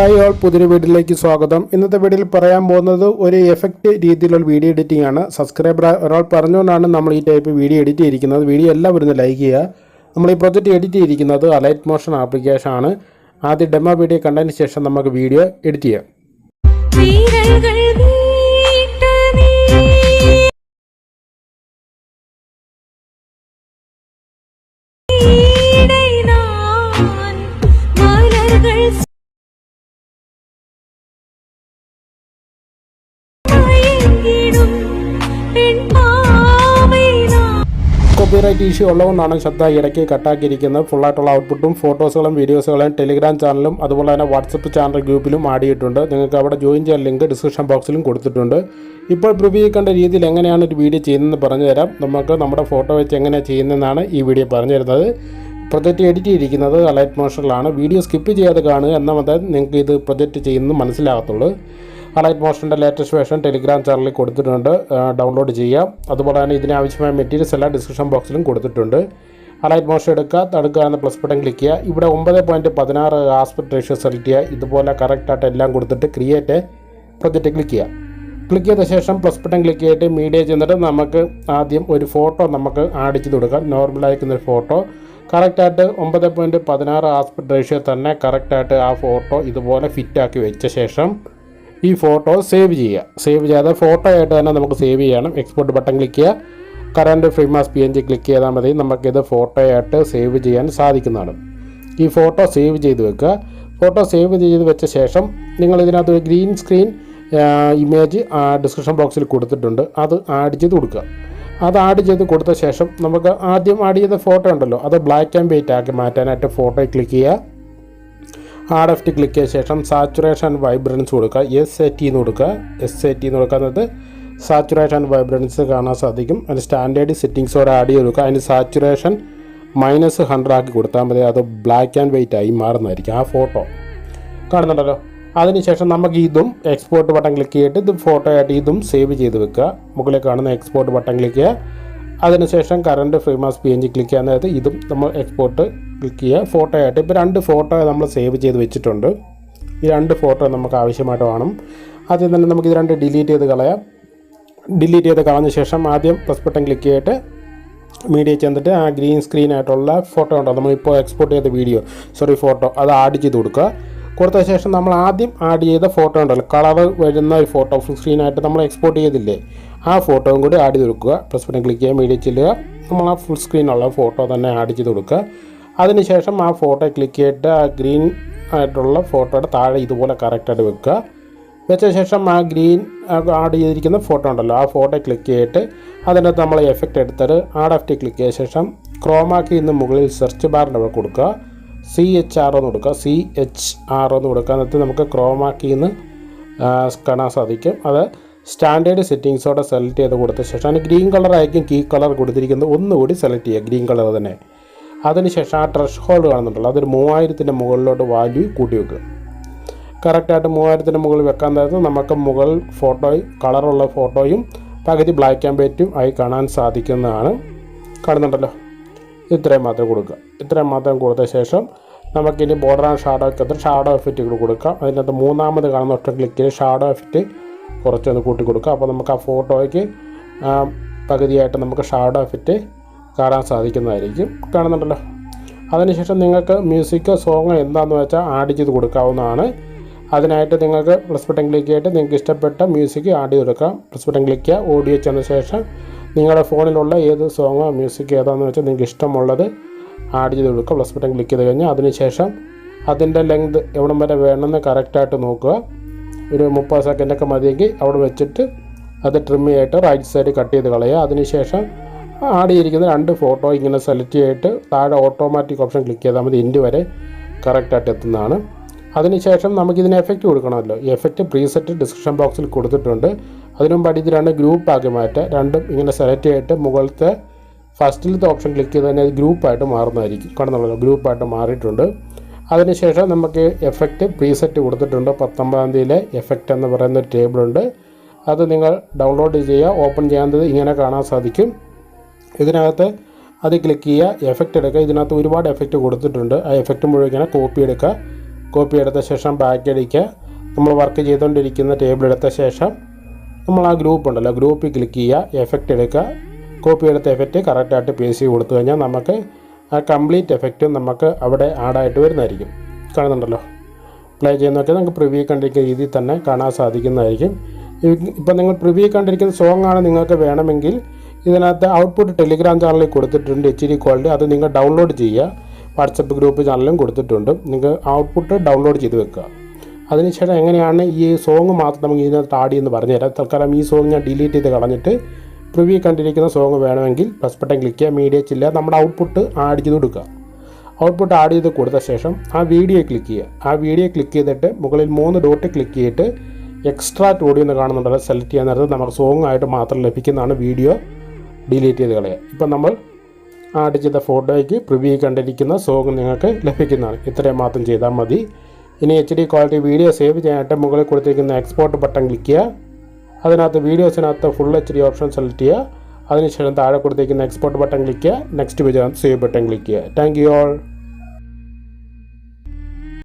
Hi all പുതിയൊരു വീഡിയോയിലേക്ക് സ്വാഗതം. ഇന്നത്തെ വീഡിയോയിൽ പറയാൻ പോകുന്നത് ഒരു എഫക്റ്റ് രീതിയിലുള്ള വീഡിയോ എഡിറ്റിംഗ് ആണ്. സബ്സ്ക്രൈബർ ഒരാൾ പറഞ്ഞുകൊണ്ടാണ് നമ്മൾ ഈ ടൈപ്പ് വീഡിയോ എഡിറ്റ് ചെയ്തിരിക്കുന്നത്. വീഡിയോ എല്ലാം ഒന്ന് ലൈക്ക് ചെയ്യുക. നമ്മൾ ഈ പ്രൊജക്റ്റ് എഡിറ്റ് ചെയ്തിരിക്കുന്നത് അലൈറ്റ് മോഷൻ ആപ്ലിക്കേഷൻ ആണ്. ആദ്യം ഡെമോ വീഡിയോ കണ്ടതിന് ശേഷം നമുക്ക് വീഡിയോ എഡിറ്റ് ചെയ്യാം. കോപ്പിറൈറ്റ് ഇഷ്യൂ ഉള്ളതുകൊണ്ടാണ് ശ്രദ്ധ ഇടയ്ക്ക് കട്ടാക്കിയിരിക്കുന്നത്. ഫുള്ളായിട്ടുള്ള ഔട്ട്പുട്ടും ഫോട്ടോസുകളും വീഡിയോസുകളും ടെലിഗ്രാം ചാനലും അതുപോലെ തന്നെ വാട്സപ്പ് ചാനൽ ഗ്രൂപ്പിലും ആഡ് ചെയ്തിട്ടുണ്ട് നിങ്ങൾക്ക് അവിടെ ജോയിൻ ചെയ്യാൻ ലിങ്ക് ഡിസ്ക്രിപ്ഷൻ ബോക്സിലും കൊടുത്തിട്ടുണ്ട്. ഇപ്പോൾ പ്രിവ്യൂ കണ്ട രീതിയിൽ എങ്ങനെയാണ് ഒരു വീഡിയോ ചെയ്യുന്നതെന്ന് പറഞ്ഞു തരാം. നമുക്ക് നമ്മുടെ ഫോട്ടോ വെച്ച് എങ്ങനെയാണ് ചെയ്യുന്നതെന്നാണ് ഈ വീഡിയോ പറഞ്ഞു തരുന്നത്. പ്രൊജക്റ്റ് എഡിറ്റ് ചെയ്തിരിക്കുന്നത് അലൈറ്റ് മോഷനിലാണ് വീഡിയോ സ്കിപ്പ് ചെയ്യാതെ കാണുക എന്നാൽ നിങ്ങൾക്ക് ഇത് പ്രൊജക്റ്റ് ചെയ്യുന്നത് മനസ്സിലാകത്തുള്ളൂ. അലൈറ്റ് മോഷന്റെ ലേറ്റസ്റ്റ് വേർഷൻ ടെലിഗ്രാം ചാനലിൽ കൊടുത്തിട്ടുണ്ട്. ഡൗൺലോഡ് ചെയ്യാം. അതുപോലെ തന്നെ ഇതിനാവശ്യമായ മെറ്റീരിയൽസ് എല്ലാം ഡിസ്ക്രിപ്ഷൻ ബോക്സിലും കൊടുത്തിട്ടുണ്ട്. അലൈറ്റ് മോഷൻ എടുക്കുക തടുക്കുക എന്ന പ്ലസ് ബട്ടൺ ക്ലിക്ക് ചെയ്യുക. ഇവിടെ ഒമ്പത് പോയിന്റ് പതിനാറ് ആസ്പെക്ട് റേഷ്യോ സെലക്ട് ചെയ്യുക. ഇതുപോലെ കറക്റ്റായിട്ട് എല്ലാം കൊടുത്തിട്ട് ക്രിയേറ്റ് പ്രൊജക്റ്റ് ക്ലിക്ക് ചെയ്യുക. ക്ലിക്ക് ചെയ്ത ശേഷം പ്ലസ് ബട്ടൺ ക്ലിക്ക് ചെയ്തിട്ട് മീഡിയ ചെന്നിട്ട് നമുക്ക് ആദ്യം ഒരു ഫോട്ടോ നമുക്ക് ആഡ് ചെയ്ത് കൊടുക്കാം. നോർമലായിരിക്കുന്ന ഒരു ഫോട്ടോ കറക്റ്റായിട്ട് ഒമ്പത് പോയിന്റ് പതിനാറ് ആസ്പെക്ട് റേഷ്യോ തന്നെ കറക്റ്റായിട്ട് ആ ഫോട്ടോ ഇതുപോലെ ഫിറ്റാക്കി വെച്ച ശേഷം ഈ ഫോട്ടോ സേവ് ചെയ്യുക. സേവ് ചെയ്യാതെ ഫോട്ടോ ആയിട്ട് തന്നെ നമുക്ക് സേവ് ചെയ്യണം. എക്സ്പോർട്ട് ബട്ടൺ ക്ലിക്ക് ചെയ്യുക. Current frame as P N G click ചെയ്താൽ മതി. നമുക്കിത് ഫോട്ടോ ആയിട്ട് സേവ് ചെയ്യാൻ സാധിക്കുന്നതാണ്. ഈ ഫോട്ടോ സേവ് ചെയ്ത് വെക്കുക. ഫോട്ടോ സേവ് ചെയ്ത് വെച്ച ശേഷം നിങ്ങൾ ഇതിനകത്ത് ഗ്രീൻ സ്ക്രീൻ ഇമേജ് ഡിസ്ക്രിപ്ഷൻ ബോക്സിൽ കൊടുത്തിട്ടുണ്ട്. അത് ആഡ് ചെയ്ത് കൊടുക്കുക. അത് ആഡ് ചെയ്ത് കൊടുത്ത ശേഷം നമുക്ക് ആദ്യം ആഡ് ചെയ്ത ഫോട്ടോ ഉണ്ടല്ലോ. അത് ബ്ലാക്ക് ആൻഡ് വൈറ്റ് ആക്കി മാറ്റാനായിട്ട് ഫോട്ടോ ക്ലിക്ക് ചെയ്യുക. ആഡ് എഫ് ടി ക്ലിക്ക് ചെയ്ത ശേഷം സാച്ചുറേഷൻ വൈബ്രൻസ് കൊടുക്കുക. എസ് എ ടി എന്ന് കൊടുക്കുക. എസ് എ ടി എന്ന് കൊടുക്കുന്നത് സാച്ചുറേഷൻ വൈബ്രൻസ് കാണാൻ സാധിക്കും. അതിന് സ്റ്റാൻഡേർഡ് സെറ്റിങ്സോടെ ആഡ് ചെയ്ത് കൊടുക്കുക. അതിന് സാച്ചുറേഷൻ മൈനസ് ഹൺഡ്രഡ് ആക്കി കൊടുത്താൽ മതി. അത് ബ്ലാക്ക് ആൻഡ് വൈറ്റ് ആയി മാറുന്നതായിരിക്കും. ആ ഫോട്ടോ കാണുന്നുണ്ടല്ലോ? അതിനുശേഷം നമുക്ക് ഇതും എക്സ്പോർട്ട് ബട്ടൺ ക്ലിക്ക് ചെയ്തിട്ട് ഇത് ഫോട്ടോ ആയിട്ട് ഇതും സേവ് ചെയ്ത് വെക്കുക. മുകളിൽ കാണുന്ന എക്സ്പോർട്ട് ബട്ടൺ ക്ലിക്ക് ചെയ്യുക. അതിനുശേഷം current frame as P N G click ചെയ്യാൻ നേരത്ത് ഇതും നമ്മൾ എക്സ്പോർട്ട് ക്ലിക്ക് ചെയ്യുക. ഫോട്ടോ ആയിട്ട് ഇപ്പോൾ രണ്ട് ഫോട്ടോ നമ്മൾ സേവ് ചെയ്ത് വെച്ചിട്ടുണ്ട്. ഈ രണ്ട് ഫോട്ടോ നമുക്ക് ആവശ്യമായിട്ട് വേണം. ആദ്യം തന്നെ നമുക്ക് ഇത് രണ്ട് ഡിലീറ്റ് ചെയ്ത് കളയാം. ഡിലീറ്റ് ചെയ്ത് കളഞ്ഞ ശേഷം ആദ്യം പ്ലസ് ബട്ടൺ ക്ലിക്ക് ചെയ്തിട്ട് മീഡിയ ചെന്നിട്ട് ആ ഗ്രീൻ സ്ക്രീൻ ആയിട്ടുള്ള ഫോട്ടോ ഉണ്ടോ? നമ്മളിപ്പോൾ എക്സ്പോർട്ട് ചെയ്ത വീഡിയോ സോറി ഫോട്ടോ അത് ആഡ് ചെയ്ത് കൊടുക്കുക. കൊടുത്ത ശേഷം നമ്മൾ ആദ്യം ആഡ് ചെയ്ത ഫോട്ടോ ഉണ്ടല്ലോ. കളർ വരുന്ന ഒരു ഫോട്ടോ ഫുൾ സ്ക്രീനായിട്ട് നമ്മൾ എക്സ്പോർട്ട് ചെയ്തില്ലേ? ആ ഫോട്ടോയും കൂടി ആഡ് ചെയ്ത് കൊടുക്കുക. പ്ലസ് ബട്ടൺ ക്ലിക്ക് ചെയ്യാൻ മീഡിയ ചെല്ലുക. നമ്മൾ ആ ഫുൾ സ്ക്രീനുള്ള ഫോട്ടോ തന്നെ ആഡ് ചെയ്ത് കൊടുക്കുക. അതിനുശേഷം ആ ഫോട്ടോ ക്ലിക്ക് ചെയ്തിട്ട് ആ ഗ്രീൻ ആയിട്ടുള്ള ഫോട്ടോയുടെ താഴെ ഇതുപോലെ കറക്റ്റായിട്ട് വെക്കുക. വെച്ച ശേഷം ആ ഗ്രീൻ ആഡ് ചെയ്തിരിക്കുന്ന ഫോട്ടോ ഉണ്ടല്ലോ ആ ഫോട്ടോ ക്ലിക്ക് ചെയ്തിട്ട് അതിനകത്ത് നമ്മൾ എഫക്റ്റ് എടുത്തിട്ട് ആഡ് എഫ് ടി ക്ലിക്ക് ചെയ്ത ശേഷം ക്രോമാക്കി ഇന്ന് മുകളിൽ സെർച്ച് ബാറിന്റെ അവിടെ കൊടുക്കുക. സി എച്ച് ആർ എന്ന് കൊടുക്കുക. സി എച്ച് ആർ എന്ന് കൊടുക്കുക. എന്നിട്ട് നമുക്ക് ക്രോമാക്കി നിന്ന് കാണാൻ സാധിക്കും. അത് സ്റ്റാൻഡേർഡ് സെറ്റിങ്സോടെ സെലക്ട് ചെയ്ത് കൊടുത്ത ശേഷമാണ് ഗ്രീൻ കളർ ആയിരിക്കും കീ കളർ കൊടുത്തിരിക്കുന്നത്. ഒന്നുകൂടി സെലക്ട് ചെയ്യുക ഗ്രീൻ കളർ തന്നെ. അതിനുശേഷം ആ ട്രഷ് ഹോൾഡ് കാണുന്നുണ്ടല്ലോ അതൊരു മൂവായിരത്തിന്റെ മുകളിലോട്ട് വാല്യൂ കൂട്ടി വെക്കുക. കറക്റ്റായിട്ട് മൂവായിരത്തിന് മുകളിൽ വെക്കാൻ നേരത്ത് നമുക്ക് മുകൾ ഫോട്ടോയും കളറുള്ള ഫോട്ടോയും പകുതി ബ്ലാക്ക് ആൻഡ് വൈറ്റും ആയി കാണാൻ സാധിക്കുന്നതാണ്. കാണുന്നുണ്ടല്ലോ? ഇത്രയും മാത്രം കൊടുക്കുക. ഇത്രയും മാത്രം കൊടുത്ത ശേഷം നമുക്കിനി ബോർഡർ ആൻഡ് ഷാഡോ ഒക്കെ ഷാഡോ എഫക്റ്റ് കൂടി കൊടുക്കാം. അതിനകത്ത് മൂന്നാമത് കാണുന്ന ഒറ്റ ക്ലിക്കിൽ ഷാഡോ എഫക്റ്റ് കുറച്ചൊന്ന് കൂട്ടി കൊടുക്കുക അപ്പോൾ നമുക്ക് ആ ഫോട്ടോയ്ക്ക് പകുതിയായിട്ട് നമുക്ക് ഷാഡോ എഫക്റ്റ് കാണാൻ സാധിക്കുന്നതായിരിക്കും. കാണുന്നുണ്ടല്ലോ. അതിനുശേഷം നിങ്ങൾക്ക് മ്യൂസിക്കോ സോങ്ങോ എന്താണെന്ന് വെച്ചാൽ ആഡ് ചെയ്ത് കൊടുക്കാവുന്നതാണ്. അതിനായിട്ട് നിങ്ങൾക്ക് പ്ലസ് ബട്ടൺ ക്ലിക്ക് ചെയ്തിട്ട് നിങ്ങൾക്ക് ഇഷ്ടപ്പെട്ട മ്യൂസിക് ആഡ് ചെയ്ത് കൊടുക്കാം. പ്ലസ് ബട്ടൺ ക്ലിക്ക് ചെയ്യുക. ഓഡിയോ ചെന്ന ശേഷം നിങ്ങളുടെ ഫോണിലുള്ള ഏത് സോങ്ങോ മ്യൂസിക് ഏതാണെന്ന് വെച്ചാൽ നിങ്ങൾക്ക് ഇഷ്ടമുള്ളത് ആഡ് ചെയ്ത് കൊടുക്കുക. പ്ലസ് ബട്ടൺ ക്ലിക്ക് ചെയ്ത് കഴിഞ്ഞാൽ അതിനുശേഷം അതിന്റെ ലെങ്ത് എവിടം വരെ വേണമെന്ന് കറക്റ്റായിട്ട് നോക്കുക. ഒരു മുപ്പത് സെക്കൻഡൊക്കെ മതിയെങ്കിൽ അവിടെ വെച്ചിട്ട് അത് ട്രിം ചെയ്തിട്ട് റൈറ്റ് സൈഡ് കട്ട് ചെയ്ത് കളയുക. അതിനുശേഷം ആഡ് ചെയ്തിരിക്കുന്ന രണ്ട് ഫോട്ടോ ഇങ്ങനെ സെലക്ട് ചെയ്തിട്ട് താഴെ ഓട്ടോമാറ്റിക് ഓപ്ഷൻ ക്ലിക്ക് ചെയ്താൽ മതി. ഇൻഡ് വരെ കറക്റ്റായിട്ട് എത്തുന്നതാണ്. അതിനുശേഷം നമുക്കിതിന് എഫക്റ്റ് കൊടുക്കണമല്ലോ. എഫക്റ്റ് പ്രീസെറ്റ് ഡിസ്ക്രിപ്ഷൻ ബോക്സിൽ കൊടുത്തിട്ടുണ്ട്. അതിനും മുമ്പ് ഇത് രണ്ട് ഗ്രൂപ്പാക്കി മാറ്റുക രണ്ടും ഇങ്ങനെ സെലക്ട് ചെയ്തിട്ട് മുകളിലത്തെ ഫസ്റ്റിലത്തെ ഓപ്ഷൻ ക്ലിക്ക് ചെയ്ത് തന്നെ ഗ്രൂപ്പായിട്ട് മാറുന്നതായിരിക്കും. കാണുന്നുള്ളൂ ഗ്രൂപ്പായിട്ട് മാറിയിട്ടുണ്ട്. അതിനുശേഷം നമുക്ക് എഫക്റ്റ് പ്രീസെറ്റ് കൊടുത്തിട്ടുണ്ട്. പത്തൊമ്പതാം തീയതിയിലെ എഫക്റ്റ് എന്ന് പറയുന്ന ഒരു ടേബിളുണ്ട് അത് നിങ്ങൾ ഡൗൺലോഡ് ചെയ്യുക ഓപ്പൺ ചെയ്യാത്തത് ഇങ്ങനെ കാണാൻ സാധിക്കും. ഇതിനകത്ത് അത് ക്ലിക്ക് ചെയ്യുക എഫക്റ്റ് എടുക്കുക. ഇതിനകത്ത് ഒരുപാട് എഫക്റ്റ് കൊടുത്തിട്ടുണ്ട്. ആ എഫക്റ്റ് മുഴുവൻ ഇങ്ങനെ കോപ്പി എടുക്കുക. കോപ്പി എടുത്ത ശേഷം ബാക്ക് അടിക്കുക. നമ്മൾ വർക്ക് ചെയ്തുകൊണ്ടിരിക്കുന്ന ടേബിൾ എടുത്ത ശേഷം നമ്മൾ ആ ഗ്രൂപ്പ് ഉണ്ടല്ലോ. ഗ്രൂപ്പിൽ ക്ലിക്ക് ചെയ്യുക എഫക്റ്റ് എടുക്കുക. കോപ്പി എടുത്ത എഫക്റ്റ് കറക്റ്റായിട്ട് പേസ്റ്റ് ചെയ്ത് കൊടുത്തു കഴിഞ്ഞാൽ നമുക്ക് ആ കംപ്ലീറ്റ് എഫക്റ്റും നമുക്ക് അവിടെ ആഡായിട്ട് വരുന്നതായിരിക്കും. കാണുന്നുണ്ടല്ലോ? പ്ലേ ചെയ്യുന്നതൊക്കെ നമുക്ക് പ്രിവ്യൂ കണ്ടിരിക്കുന്ന രീതിയിൽ തന്നെ കാണാൻ സാധിക്കുന്നതായിരിക്കും. ഇപ്പം നിങ്ങൾ പ്രിവ്യൂ കണ്ടിരിക്കുന്ന സോങ് ആണ് നിങ്ങൾക്ക് വേണമെങ്കിൽ ഇതിനകത്ത് ഔട്ട്പുട്ട് ടെലിഗ്രാം ചാനലിൽ കൊടുത്തിട്ടുണ്ട് എച്ച് ഡി ക്വാളിറ്റി അത് നിങ്ങൾ ഡൗൺലോഡ് ചെയ്യുക. വാട്സപ്പ് ഗ്രൂപ്പ് ചാനലും കൊടുത്തിട്ടുണ്ട്. നിങ്ങൾ ഔട്ട്പുട്ട് ഡൗൺലോഡ് ചെയ്ത് വെക്കുക. അതിനുശേഷം എങ്ങനെയാണ് ഈ സോങ് മാത്രം നമുക്ക് ഇതിനകത്ത് ആഡ് ചെയ്യുന്നത് പറഞ്ഞുതരാം. തൽക്കാലം ഈ സോങ് ഞാൻ ഡിലീറ്റ് ചെയ്ത് കളഞ്ഞിട്ട് പ്രിവ്യൂ കണ്ടിരിക്കുന്ന സോങ് വേണമെങ്കിൽ പ്ലസ് ബട്ടൺ ക്ലിക്ക് ചെയ്യുക മീഡിയ ചില്ല നമ്മുടെ ഔട്ട്പുട്ട് ആഡ് ചെയ്ത് കൊടുക്കുക. ഔട്ട്പുട്ട് ആഡ് ചെയ്ത് കൊടുത്ത ശേഷം ആ വീഡിയോ ക്ലിക്ക് ചെയ്യുക. ആ വീഡിയോ ക്ലിക്ക് ചെയ്തിട്ട് മുകളിൽ മൂന്ന് ഡോട്ട് ക്ലിക്ക് ചെയ്തിട്ട് എക്സ്ട്രാക്ട് ഓഡിയോ എന്ന് കാണുന്നുണ്ടല്ലോ സെലക്ട് ചെയ്യാൻ നേരത്ത് നമുക്ക് സോങ് ആയിട്ട് മാത്രം ലഭിക്കുന്നതാണ് വീഡിയോ ഡിലീറ്റ് ചെയ്ത് കളയുക. ഇപ്പം നമ്മൾ ആഡ് ചെയ്ത ഫോട്ടോയ്ക്ക് പ്രിവ്യൂ കണ്ടിരിക്കുന്ന സോങ് നിങ്ങൾക്ക് ലഭിക്കുന്നതാണ്. ഇത്രയും മാത്രം ചെയ്താൽ മതി. ഇനി H D quality video save ചെയ്യാനായിട്ട് മുകളിൽ കൊടുത്തിരിക്കുന്ന എക്സ്പോർട്ട് ബട്ടൺ ക്ലിക്ക് ചെയ്യുക. അതിനകത്ത് വീഡിയോസിനകത്ത് full H D option select ചെയ്യുക. അതിനുശേഷം താഴെ കൊടുത്തിരിക്കുന്ന എക്സ്പോർട്ട് ബട്ടൺ ക്ലിക്ക് ചെയ്യുക. Next page save button click ചെയ്യുക. Thank you all